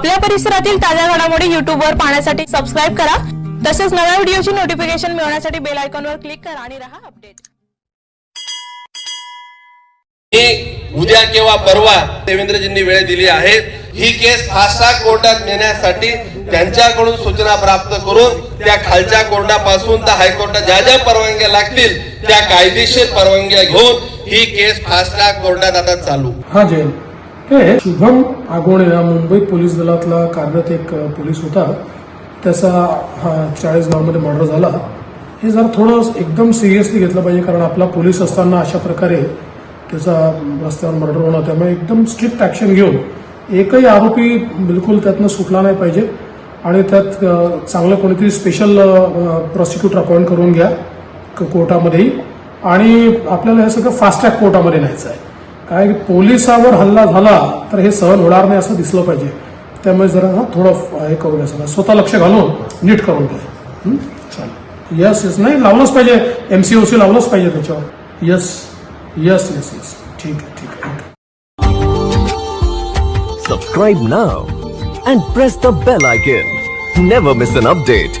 आपल्या परिसरातील ताज्या घडामोडी YouTube वर पाहण्यासाठी सबस्क्राईब करा. तसेच नव्या व्हिडिओची नोटिफिकेशन मिळवण्यासाठी बेल आयकॉनवर क्लिक करा आणि रहा अपडेट उद्या किंवा परवा देवेंद्रजींनी वेळ दिली आहे. ही केस फास्ट ट्रॅक कोर्टात नेण्यासाठी त्यांच्याकडून सूचना प्राप्त करून त्या खालच्या कोर्टापासून तर हायकोर्टात ज्या ज्या परवानग्या लागतील त्या कायदेशीर परवानग्या घेऊन ही केस फास्ट ट्रॅक कोर्टात आता चालू. हे शुभम आगोणे हा मुंबई पोलीस दलातला कार्यरत एक पोलीस होता. त्याचा हा चाळीस गावामध्ये मर्डर झाला. हे जर थोडं एकदम सिरियसली घेतलं पाहिजे कारण आपला पोलीस असताना अशा प्रकारे त्याचा रस्त्यावर मर्डर होणं त्यामुळे एकदम स्ट्रिक्ट ॲक्शन घेऊन एकही आरोपी बिलकुल त्यातनं सुटला नाही पाहिजे. आणि त्यात चांगलं कोणीतरी स्पेशल प्रॉसिक्युटर अपॉइंट करून घ्या क- कोर्टामध्येही. आणि आपल्याला हे सगळं फास्ट ट्रॅक कोर्टामध्ये न्यायचं आहे. काय की हल्ला हे सहन होणार नाही जरा, हा, थोडं हे करू द्या स्वतः लक्ष घालून, नीट करून घ्या. हं? चालेल. Yes yes yes yes yes ठीक आहे, ठीक and press the bell icon. Never miss an update.